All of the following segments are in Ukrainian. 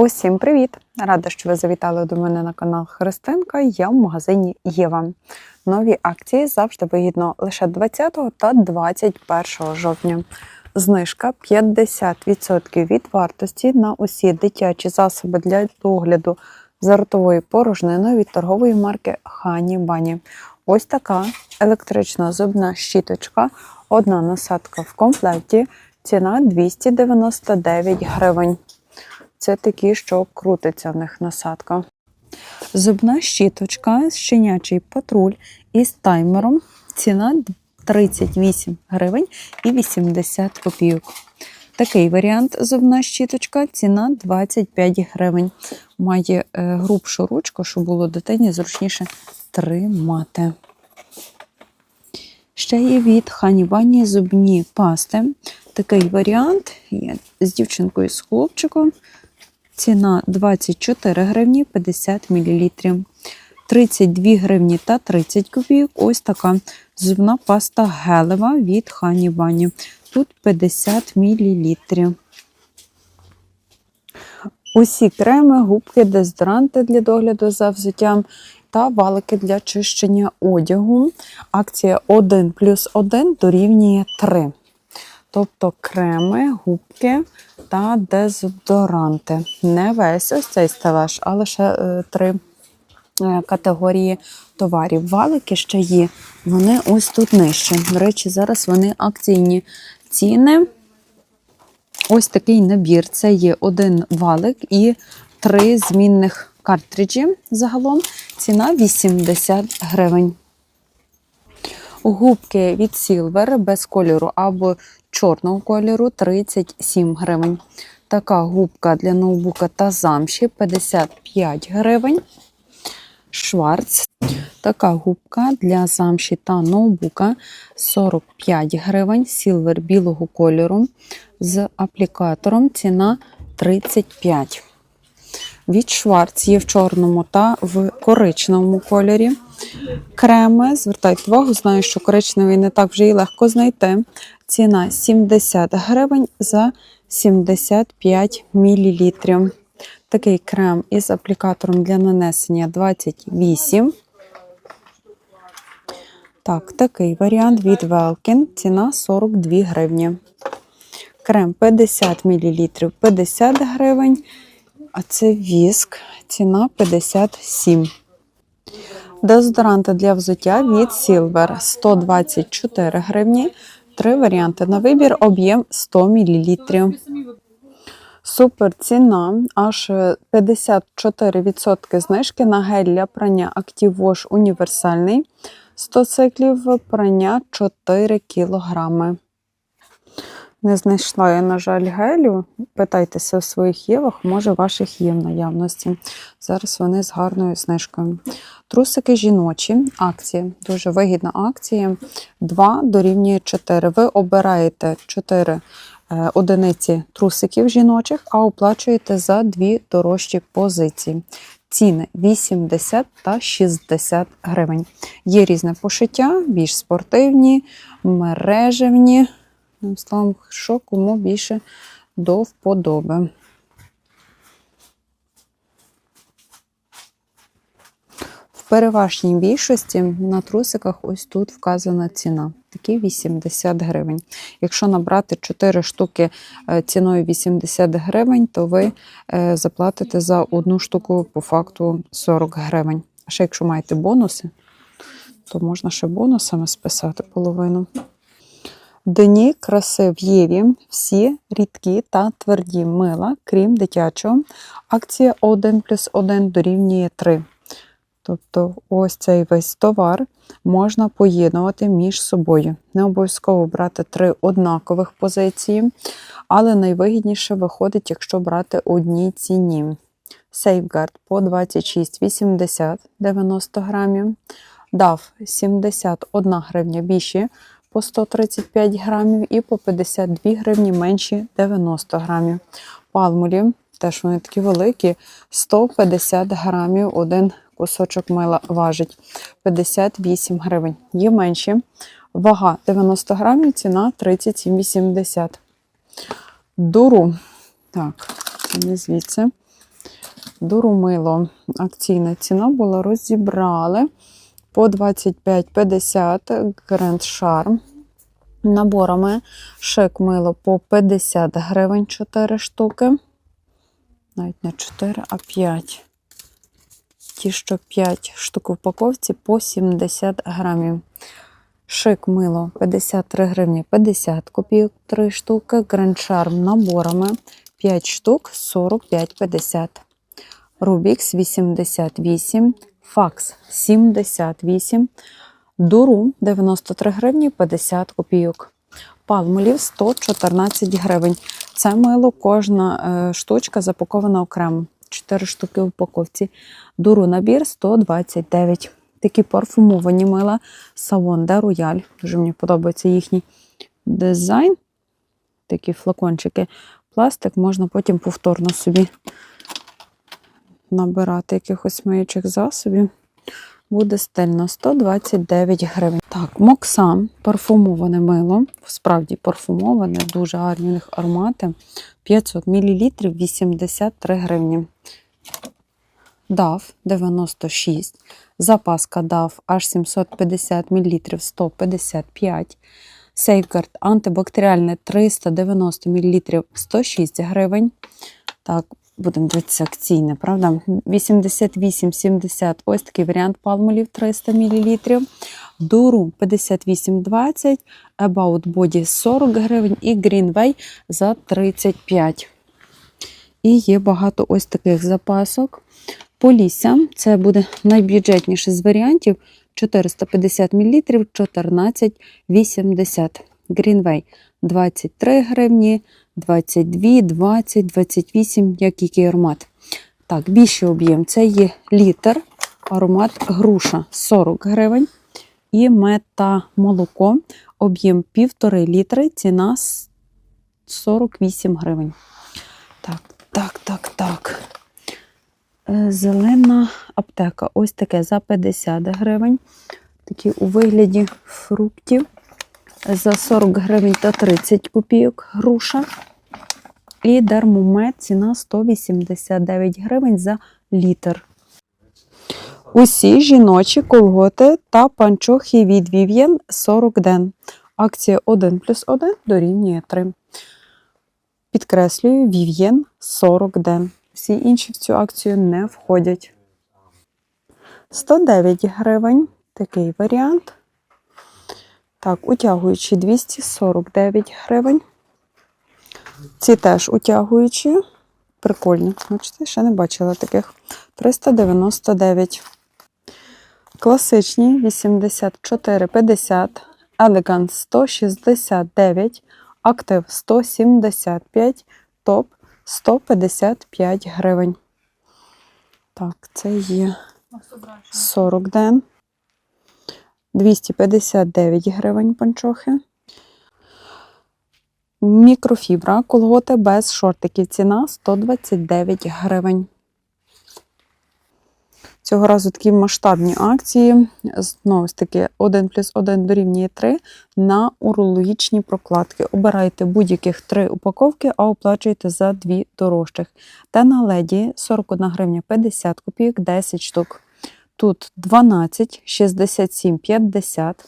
Усім привіт! Рада, що ви завітали до мене на канал Христинка. Я в магазині Єва. Нові акції завжди вигідно лише 20 та 21 жовтня. Знижка 50% від вартості на усі дитячі засоби для догляду за ротовою порожниною від торгової марки Хані Бані. Ось така електрична зубна щіточка, одна насадка в комплекті, ціна 299 гривень. Це такі, що крутиться в них насадка. Зубна щіточка, щенячий патруль із таймером. Ціна 38 гривень і 80 копійок. Такий варіант зубна щіточка, ціна 25 гривень. Має е, грубшу ручку, щоб було дитині зручніше тримати. Ще є від Ханібані зубні пасти. Такий варіант є з дівчинкою з хлопчиком. Ціна 24 гривні 50 мл. 32 гривні та 30 копійок. Ось така зубна паста гелева від Хані Бані. Тут 50 мл. Усі креми, губки, дезодоранти для догляду за взуттям та валики для чищення одягу. Акція 1 плюс 1 дорівнює 3. Тобто креми, губки та дезодоранти. Не весь ось цей стелаж, а лише е, три е, категорії товарів. Валики ще є, вони ось тут нижче. До речі, зараз вони акційні ціни. Ось такий набір. Це є один валик і три змінних картриджі. Загалом ціна 80 гривень. Губки від Silver без кольору або чорного кольору 37 гривень. Така губка для ноутбука та замші 55 гривень. Шварц. Така губка для замші та ноутбука 45 гривень. Сілвер білого кольору з аплікатором ціна 35. Від Шварц є в чорному та в коричневому кольорі. Креми, звертайте увагу, знаю, що коричневий не так вже і легко знайти. Ціна 70 гривень за 75 мл. Такий крем із аплікатором для нанесення 28. Так, такий варіант від Велкін. Ціна 42 гривні. Крем 50 мл 50 гривень. А це віск, ціна 57. Дезодоранти для взуття від Silver 124 гривні. Три варіанти на вибір, об'єм 100 мл. Супер ціна, аж 54% знижки на гель для прання Active Wash універсальний. 100 циклів прання 4 кілограми. Не знайшла я, на жаль, гелю. Питайтеся у своїх євах, може, ваших є в наявності. Зараз вони з гарною знижкою. Трусики жіночі, акція, дуже вигідна акція. 2 дорівнює 4. Ви обираєте 4 е, одиниці трусиків жіночих, а оплачуєте за дві дорожчі позиції. Ціни 80 та 60 гривень. Є різне пошиття, більш спортивні, мережевні. Одним Словом, що кому більше до вподоби. В переважній більшості на трусиках ось тут вказана ціна. Такі 80 гривень. Якщо набрати 4 штуки е, ціною 80 гривень, то ви е, заплатите за одну штуку по факту 40 гривень. А ще якщо маєте бонуси, то можна ще бонусами списати половину. Дні краси в Єві всі рідкі та тверді мила, крім дитячого. Акція 1 плюс 1 дорівнює 3. Тобто ось цей весь товар можна поєднувати між собою. Не обов'язково брати три однакових позиції, але найвигідніше виходить, якщо брати одні ціні. Safeguard по 26,80 90 грамів. DAF 71 гривня більші по 135 грамів і по 52 гривні менші 90 грамів. Палмулі, теж вони такі великі, 150 грамів один кусочок мила важить 58 гривень. Є менші. Вага 90 грамів, ціна 37,80. Дуру. Так, не звідси. Дурумило. Акційна ціна була, розібрали по 25,50 Grand Charm. Наборами шик мило по 50 гривень 4 штуки. Навіть не 4, а 5. Ті, що 5 штук в упаковці по 70 грамів. Шик мило 53 гривні 50 копійок 3 штуки. Charm наборами 5 штук 45,50. Rubix 88, Fax 78, Дуру 93 гривні 50 копійок. Палмолів 114 гривень. Це мило, кожна е, штучка запакована окремо. 4 штуки в упаковці. Дуру набір 129. Такі парфумовані мила Савон де Рояль. Дуже мені подобається їхній дизайн. Такі флакончики. Пластик можна потім повторно собі набирати якихось миючих засобів. Буде стильно 129 гривень. Так, Моксам парфумоване мило. Справді парфумоване, дуже гарні у них аромати. 500 мл 83 гривні. DAF 96. Запаска DAF аж 750 мл 155. Safeguard антибактеріальне 390 мл 106 гривень. Так, будемо дивитися акційне, правда? 88,70. Ось такий варіант палмолів 300 мл. Дуру 58,20, About Body 40 гривень і Greenway за 35. І є багато ось таких запасок. Полісся це буде найбюджетніший з варіантів. 450 мл 14,80. Greenway 23 гривні, 22, 20, 28, як який аромат. Так, більший об'єм це є літр, аромат груша 40 гривень. І мета молоко, об'єм 1,5 літри, ціна 48 гривень. Так, так, так, так. Е, Зелена аптека. Ось таке за 50 гривень. Такі у вигляді фруктів. За 40 гривень та 30 копійок груша. І дермомет ціна 189 гривень за літр. Усі жіночі колготи та панчохи від Vivien 40 ден. Акція 1 плюс 1 дорівнює 3. Підкреслюю, Vivien 40 ден. Всі інші в цю акцію не входять. 109 гривень. Такий варіант. Так, утягуючі 249 гривень. Ці теж утягуючі. Прикольні. Бачите, ще не бачила таких. 399. Класичні 84,50. Elegant 169. Актив 175. Топ 155 гривень. Так, це є 40 ден. 259 гривень панчохи. Мікрофібра колготи без шортиків. Ціна 129 гривень. Цього разу такі масштабні акції. Знову ж таки, 1 плюс 1 дорівнює 3 на урологічні прокладки. Обирайте будь-яких 3 упаковки, а оплачуєте за 2 дорожчих. Та на леді 41 гривня 50 копійок, 10 штук. Тут 12, 67, 50.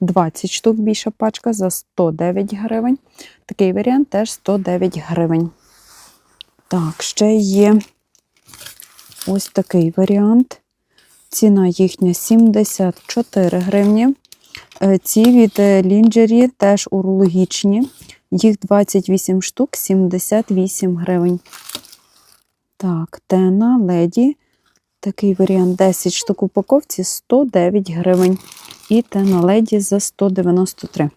20 штук більша пачка за 109 гривень. Такий варіант теж 109 гривень. Так, ще є ось такий варіант. Ціна їхня 74 гривні. Е, Ці від лінджері теж урологічні. Їх 28 штук, 78 гривень. Так, тена, леді. Такий варіант 10 штук упаковці 109 гривень. І те на леді за 193.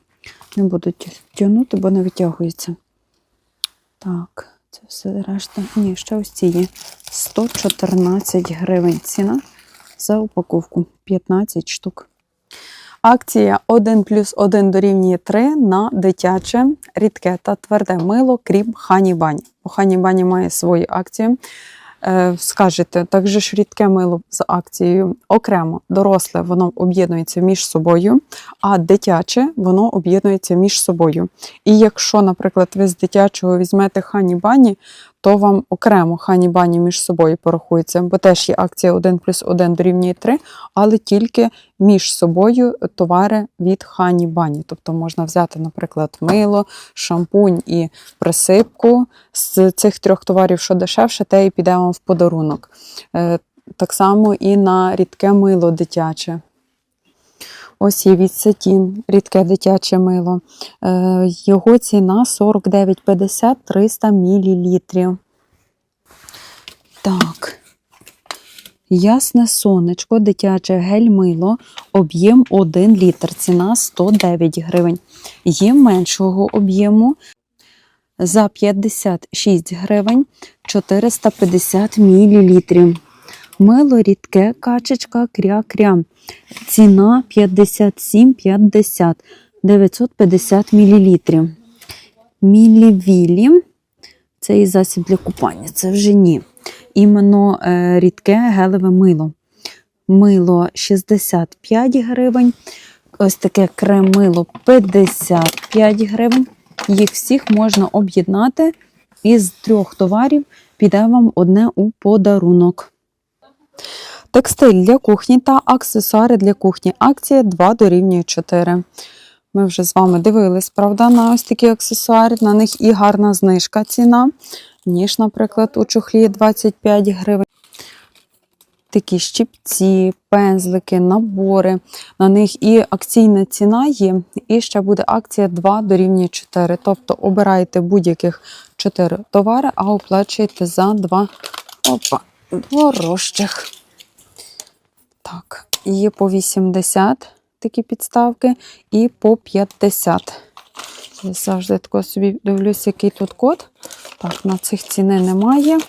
Не буду тягнути, бо не витягується. Так, це все решта. Ні, ще ось ці є. 114 гривень ціна за упаковку 15 штук. Акція 1 плюс 1 дорівнює 3 на дитяче, рідке та тверде мило, крім Хані Бані. Бо Хані Бані має свою акцію. Е, скажете, так же ж рідке мило з акцією окремо, доросле, воно об'єднується між собою, а дитяче воно об'єднується між собою. І якщо, наприклад, ви з дитячого візьмете хані бані, то вам окремо хані бані між собою порахується, бо теж є акція 1 плюс 1 дорівнює 3, але тільки між собою товари від хані бані. Тобто можна взяти, наприклад, мило, шампунь і присипку. З цих трьох товарів, що дешевше, те і піде вам в подарунок. Е, Так само і на рідке мило дитяче. Ось є від Сетін, рідке дитяче мило. Е, Його ціна 49,50 300 мл. Так. Ясне сонечко, дитяче гель-мило, об'єм 1 літр, ціна 109 гривень. Є меншого об'єму за 56 гривень 450 мл. Мило рідке, качечка, кря-кря. Ціна 57,50 950 мл. Мілівілі. Це і засіб для купання, це вже ні. Іменно е, рідке гелеве мило. Мило 65 гривень. Ось таке крем-мило 55 гривень. Їх всіх можна об'єднати. Із трьох товарів піде вам одне у подарунок. Текстиль для кухні та аксесуари для кухні. Акція 2 дорівнює 4. Ми вже з вами дивились, правда, на ось такі аксесуари. На них і гарна знижка ціна. Ніж, наприклад, у чохлі 25 гривень. Такі щипці, пензлики, набори. На них і акційна ціна є, і ще буде акція 2 дорівнює 4. Тобто обирайте будь-яких 4 товари, а оплачуєте за 2 опа, дорожчих. Так, є по 80 такі підставки і по 50. Я завжди тако собі дивлюсь, який тут код. Так, на цих ціни немає.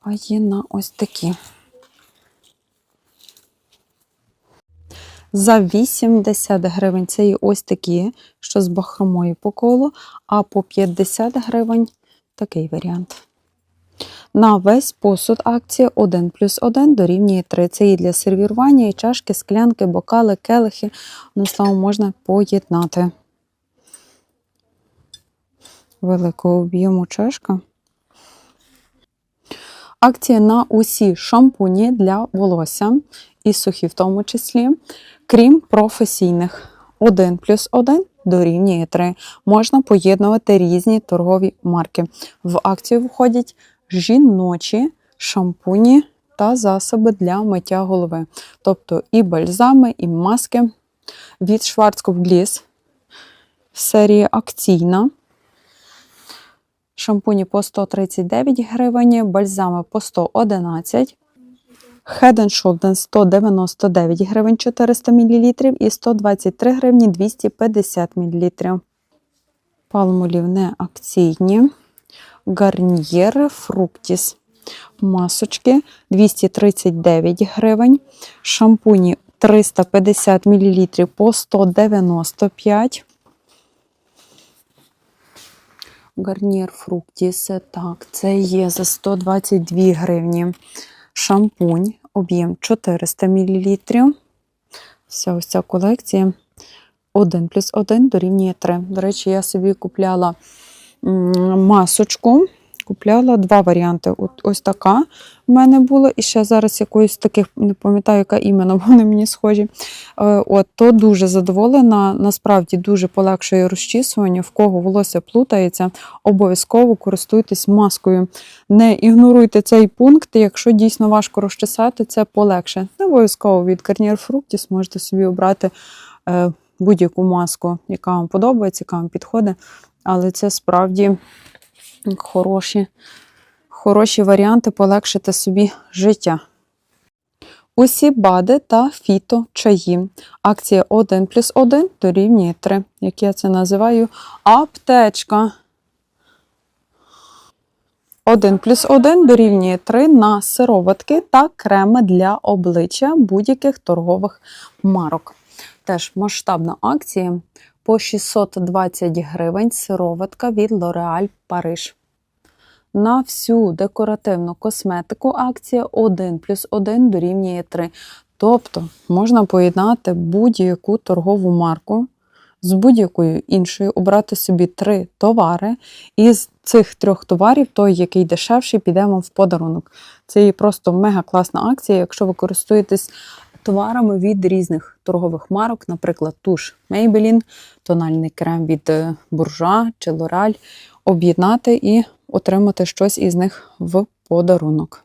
А є на ось такі. За 80 гривень це є ось такі, що з бахромою по колу, а по 50 гривень такий варіант. На весь посуд акція 1 плюс 1 дорівнює 3. Це і для сервірування, і чашки, склянки, бокали, келихи. Одним словом, можна поєднати. Великого об'єму чашка. Акція на усі шампуні для волосся, і сухі в тому числі, крім професійних. 1 плюс 1 дорівнює 3. Можна поєднувати різні торгові марки. В акцію входять жіночі шампуні та засоби для миття голови. Тобто і бальзами, і маски від Schwarzkopf Gliss. Серія акційна. Шампуні по 139 гривень, бальзами по 111 Head Shoulders 199 гривень 400 мл і 123 гривні 250 мл. Палмолів не акційні. Гарнієр Фруктіс. Масочки 239 гривень. Шампуні 350 мл по 195. Гарнір Фруктіс. Так, це є за 122 гривні. Шампунь, об'єм 400 мл. Вся ось ця колекція 1 плюс 1 дорівнює 3. До речі, я собі купляла масочку. Купляла два варіанти. От Ось така в мене була. І ще зараз якоюсь таких, не пам'ятаю, яка іменно вони мені схожі. Е, От, То дуже задоволена. Насправді дуже полегшує розчісування. В кого волосся плутається, обов'язково користуйтесь маскою. Не ігноруйте цей пункт, якщо дійсно важко розчесати, це полегше. Не обов'язково від Garnier Fructis можете собі обрати е, будь-яку маску, яка вам подобається, яка вам підходить. Але це справді хороші, хороші варіанти полегшити собі життя. Усі бади та фіто чаї. Акція 1 плюс 1 дорівнює 3. Як я це називаю, аптечка. 1 плюс 1 дорівнює 3 на сироватки та креми для обличчя будь-яких торгових марок. Теж масштабна акція по 620 гривень сироватка від L'Oréal Париж. На всю декоративну косметику акція 1 плюс 1 дорівнює 3. Тобто можна поєднати будь-яку торгову марку з будь-якою іншою, обрати собі три товари, і з цих трьох товарів той, який дешевший, піде вам в подарунок. Це є просто мега класна акція, якщо ви користуєтесь товарами від різних торгових марок, наприклад, туш Maybelline, тональний крем від е, Bourjois чи L'Oreal, об'єднати і отримати щось із них в подарунок.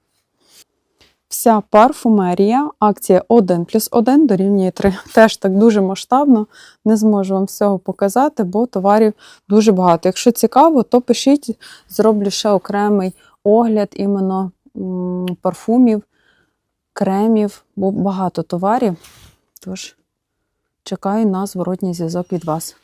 Вся парфумерія, акція 1 плюс 1 дорівнює 3. Теж так дуже масштабно. Не зможу вам всього показати, бо товарів дуже багато. Якщо цікаво, то пишіть, зроблю ще окремий огляд іменно парфумів, кремів, бо багато товарів. Тож чекаю на зворотній зв'язок від вас.